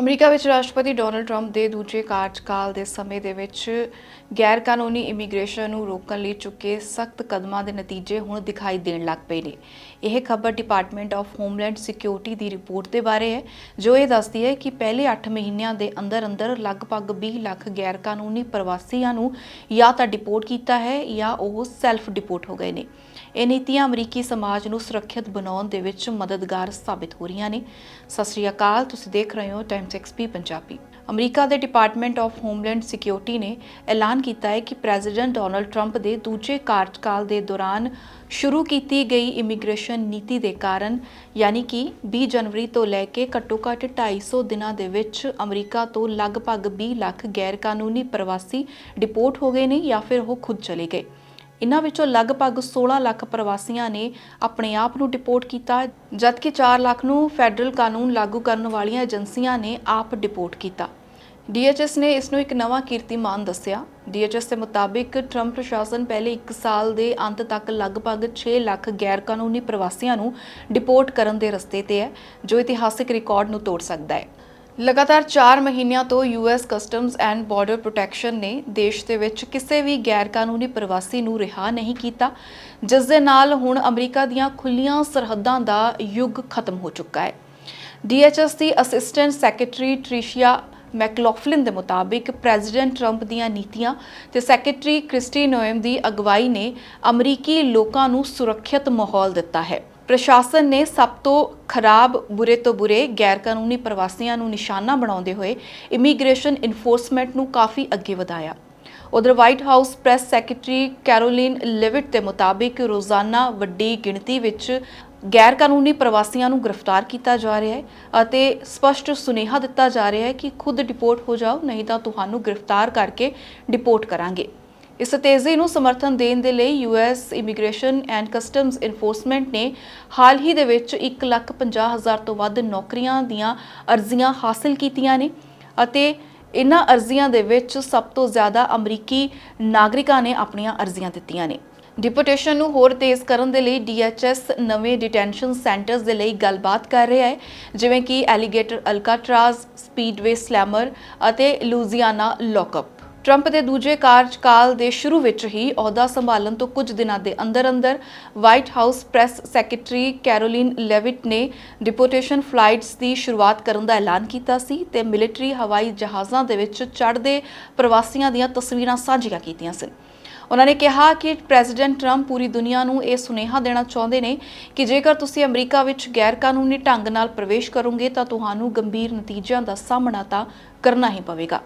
America ਵਿੱਚ ਰਾਸ਼ਟਰਪਤੀ Donald Trump ਦੇ ਦੂਜੇ ਕਾਰਜਕਾਲ ਦੇ ਸਮੇਂ ਦੇ ਵਿੱਚ ਗੈਰ ਕਾਨੂੰਨੀ ਇਮੀਗ੍ਰੇਸ਼ਨ ਨੂੰ ਰੋਕਣ ਲਈ ਚੁੱਕੇ ਸਖਤ ਕਦਮਾਂ ਦੇ ਨਤੀਜੇ ਹੁਣ ਦਿਖਾਈ ਦੇਣ ਲੱਗ ਪਏ ਨੇ। ਇਹ ਖਬਰ ਡਿਪਾਰਟਮੈਂਟ ਆਫ ਹੋਮਲੈਂਡ ਸਿਕਿਉਰਿਟੀ ਦੀ ਰਿਪੋਰਟ ਦੇ ਬਾਰੇ ਹੈ, ਜੋ ਇਹ ਦੱਸਦੀ ਹੈ ਕਿ ਪਹਿਲੇ 8 ਮਹੀਨਿਆਂ ਦੇ ਅੰਦਰ ਅੰਦਰ ਲਗਭਗ 20 ਲੱਖ ਗੈਰ ਕਾਨੂੰਨੀ ਪ੍ਰਵਾਸੀਆਂ ਨੂੰ ਜਾਂ ਤਾਂ ਡਿਪੋਰਟ ਕੀਤਾ ਹੈ ਜਾਂ ਉਹ ਸੈਲਫ ਡਿਪੋਰਟ ਹੋ ਗਏ ਨੇ। ਇਹ ਨੀਤੀਆਂ ਅਮਰੀਕੀ ਸਮਾਜ ਨੂੰ ਸੁਰੱਖਿਅਤ ਬਣਾਉਣ ਦੇ ਵਿੱਚ ਮਦਦਗਾਰ ਸਾਬਿਤ ਹੋ ਰਹੀਆਂ ਨੇ। ਸਤਿ ਸ਼੍ਰੀ ਅਕਾਲ, ਤੁਸੀਂ ਦੇਖ ਰਹੇ ਹੋ time times XP Punjabi America ਦੇ ਡਿਪਾਰਟਮੈਂਟ ਆਫ ਹੋਮਲੈਂਡ ਸਿਕਿਉਰਿਟੀ ਨੇ ਐਲਾਨ ਕੀਤਾ ਹੈ ਕਿ ਪ੍ਰੈਜ਼ੀਡੈਂਟ ਡੋਨਲਡ ਟਰੰਪ ਦੇ ਦੂਜੇ ਕਾਰਜਕਾਲ ਦੇ ਦੌਰਾਨ ਸ਼ੁਰੂ ਕੀਤੀ ਗਈ ਇਮੀਗ੍ਰੇਸ਼ਨ ਨੀਤੀ ਦੇ ਕਾਰਨ, ਯਾਨੀ ਕਿ 20 ਜਨਵਰੀ ਤੋਂ ਲੈ ਕੇ ਘੱਟੋ-ਘੱਟ 250 ਦਿਨਾਂ ਦੇ ਵਿੱਚ ਅਮਰੀਕਾ ਤੋਂ ਲਗਭਗ 20 ਲੱਖ ਗੈਰ ਕਾਨੂੰਨੀ ਪ੍ਰਵਾਸੀ ਡਿਪੋਰਟ ਹੋ ਗਏ ਨੇ ਜਾਂ ਫਿਰ ਉਹ ਖੁਦ ਚਲੇ ਗਏ। ਇਨ੍ਹਾਂ ਵਿੱਚੋਂ ਲਗਭਗ 16 ਲੱਖ ਪ੍ਰਵਾਸੀਆਂ ਨੇ ਆਪਣੇ ਆਪ ਨੂੰ ਡਿਪੋਰਟ ਕੀਤਾ, ਜਦਕਿ 4 ਲੱਖ ਨੂੰ ਫੈਡਰਲ ਕਾਨੂੰਨ ਲਾਗੂ ਕਰਨ ਵਾਲੀਆਂ ਏਜੰਸੀਆਂ ਨੇ ਆਪ ਡਿਪੋਰਟ ਕੀਤਾ। DHS ਨੇ ਇਸ ਨੂੰ ਇੱਕ ਨਵਾਂ ਕੀਰਤੀਮਾਨ ਦੱਸਿਆ। DHS ਦੇ ਮੁਤਾਬਿਕ ਟਰੰਪ ਪ੍ਰਸ਼ਾਸਨ ਪਹਿਲੇ 1 ਸਾਲ ਦੇ ਅੰਤ ਤੱਕ ਲਗਭਗ 6 ਲੱਖ ਗੈਰ ਕਾਨੂੰਨੀ ਪ੍ਰਵਾਸੀਆਂ ਨੂੰ ਡਿਪੋਰਟ ਕਰਨ ਦੇ ਰਸਤੇ ਤੇ ਹੈ, ਜੋ ਇਤਿਹਾਸਿਕ ਰਿਕਾਰਡ ਨੂੰ ਤੋੜ ਸਕਦਾ ਹੈ। ਲਗਾਤਾਰ 4 ਮਹੀਨਿਆਂ ਤੋਂ US Customs and Border Protection ਨੇ ਦੇਸ਼ ਦੇ ਵਿੱਚ ਕਿਸੇ ਵੀ ਗੈਰ ਕਾਨੂੰਨੀ ਪ੍ਰਵਾਸੀ ਨੂੰ ਰਿਹਾ ਨਹੀਂ ਕੀਤਾ, ਜਿਸ ਦੇ ਨਾਲ ਹੁਣ ਅਮਰੀਕਾ ਦੀਆਂ ਖੁੱਲੀਆਂ ਸਰਹੱਦਾਂ ਦਾ ਯੁੱਗ ਖਤਮ ਹੋ ਚੁੱਕਾ ਹੈ। DHS ਦੀ ਅਸਿਸਟੈਂਟ ਸੈਕਟਰੀ ਟ੍ਰਿਸ਼ੀਆ ਮੈਕਲੌਫਲਿਨ ਦੇ ਮੁਤਾਬਿਕ ਪ੍ਰੈਜ਼ੀਡੈਂਟ ਟਰੰਪ ਦੀਆਂ ਨੀਤੀਆਂ ਤੇ ਸੈਕਟਰੀ ਕ੍ਰਿਸਟੀ ਨੋਇਮ ਦੀ ਅਗਵਾਈ ਨੇ ਅਮਰੀਕੀ ਲੋਕਾਂ ਨੂੰ ਸੁਰੱਖਿਅਤ ਮਾਹੌਲ ਦਿੱਤਾ ਹੈ। ਪ੍ਰਸ਼ਾਸਨ ਨੇ ਸਭ ਤੋਂ ਖਰਾਬ, ਬੁਰੇ ਤੋਂ ਬੁਰੇ ਗੈਰ ਕਾਨੂੰਨੀ ਪ੍ਰਵਾਸੀਆਂ ਨੂੰ ਨਿਸ਼ਾਨਾ ਬਣਾਉਂਦੇ ਹੋਏ ਇਮੀਗ੍ਰੇਸ਼ਨ ਇਨਫੋਰਸਮੈਂਟ ਨੂੰ ਕਾਫੀ ਅੱਗੇ ਵਧਾਇਆ। ਉਧਰ White House press secretary Karoline Leavitt ਦੇ ਮੁਤਾਬਿਕ ਰੋਜ਼ਾਨਾ ਵੱਡੀ ਗਿਣਤੀ ਵਿੱਚ ਗੈਰ ਕਾਨੂੰਨੀ ਪ੍ਰਵਾਸੀਆਂ ਨੂੰ ਗ੍ਰਿਫਤਾਰ ਕੀਤਾ ਜਾ ਰਿਹਾ ਹੈ ਅਤੇ ਸਪਸ਼ਟ ਸੁਨੇਹਾ ਦਿੱਤਾ ਜਾ ਰਿਹਾ ਹੈ ਕਿ ਖੁਦ ਡਿਪੋਰਟ ਹੋ ਜਾਓ, ਨਹੀਂ ਤਾਂ ਤੁਹਾਨੂੰ ਗ੍ਰਿਫਤਾਰ ਕਰਕੇ ਡਿਪੋਰਟ ਕਰਾਂਗੇ। ਇਸ ਤੇਜ਼ੀ ਨੂੰ ਸਮਰਥਨ ਦੇਣ ਦੇ ਲਈ US Immigration and Customs Enforcement ਨੇ ਹਾਲ ਹੀ ਦੇ ਵਿੱਚ 1,50,000 ਤੋਂ ਵੱਧ ਨੌਕਰੀਆਂ ਦੀਆਂ ਅਰਜ਼ੀਆਂ ਹਾਸਲ ਕੀਤੀਆਂ ਨੇ ਅਤੇ ਇਨ੍ਹਾਂ ਅਰਜ਼ੀਆਂ ਦੇ ਵਿੱਚ ਸਭ ਤੋਂ ਜ਼ਿਆਦਾ ਅਮਰੀਕੀ ਨਾਗਰਿਕਾਂ ਨੇ ਆਪਣੀਆਂ ਅਰਜ਼ੀਆਂ ਦਿੱਤੀਆਂ ਨੇ। ਡਿਪੋਟੇਸ਼ਨ ਨੂੰ ਹੋਰ ਤੇਜ਼ ਕਰਨ ਦੇ ਲਈ DHS ਨਵੇਂ ਡਿਟੈਂਸ਼ਨ ਸੈਂਟਰਸ ਦੇ ਲਈ ਗੱਲਬਾਤ ਕਰ ਰਿਹਾ ਹੈ ਜਿਵੇਂ ਕਿ ਐਲੀਗੇਟਰ ਅਲਕਾਟਰਾਜ਼ ਸਪੀਡਵੇ ਸਲੈਮਰ ਅਤੇ ਲੂਜ਼ੀਆਨਾ ਲੌਕਅਪ। ਟਰੰਪ ਦੇ ਦੂਜੇ ਕਾਰਜਕਾਲ ਦੇ ਸ਼ੁਰੂ ਵਿੱਚ ਹੀ ਅਹੁਦਾ ਸੰਭਾਲਣ ਤੋਂ ਕੁਝ ਦਿਨਾਂ ਦੇ ਅੰਦਰ-ਅੰਦਰ White House press secretary Karoline Leavitt ਨੇ ਡਿਪੋਟੇਸ਼ਨ ਫਲਾਈਟਸ ਦੀ ਸ਼ੁਰੂਆਤ ਕਰਨ ਦਾ ਐਲਾਨ ਕੀਤਾ ਸੀ ਤੇ ਮਿਲਟਰੀ ਹਵਾਈ ਜਹਾਜ਼ਾਂ ਦੇ ਵਿੱਚ ਚੜ੍ਹਦੇ ਪ੍ਰਵਾਸੀਆਂ ਦੀਆਂ ਤਸਵੀਰਾਂ ਸਾਂਝੀਆਂ ਕੀਤੀਆਂ ਸਨ। ਉਹਨਾਂ ਨੇ ਕਿਹਾ ਕਿ ਪ੍ਰੈਜ਼ੀਡੈਂਟ ਟਰੰਪ ਪੂਰੀ ਦੁਨੀਆ ਨੂੰ ਇਹ ਸੁਨੇਹਾ ਦੇਣਾ ਚਾਹੁੰਦੇ ਨੇ ਕਿ ਜੇਕਰ ਤੁਸੀਂ ਅਮਰੀਕਾ ਵਿੱਚ ਗੈਰ ਕਾਨੂੰਨੀ ਢੰਗ ਨਾਲ ਪ੍ਰਵੇਸ਼ ਕਰੋਗੇ ਤਾਂ ਤੁਹਾਨੂੰ ਗੰਭੀਰ ਨਤੀਜਿਆਂ ਦਾ ਸਾਹਮਣਾ ਤਾਂ ਕਰਨਾ ਹੀ ਪਵੇਗਾ।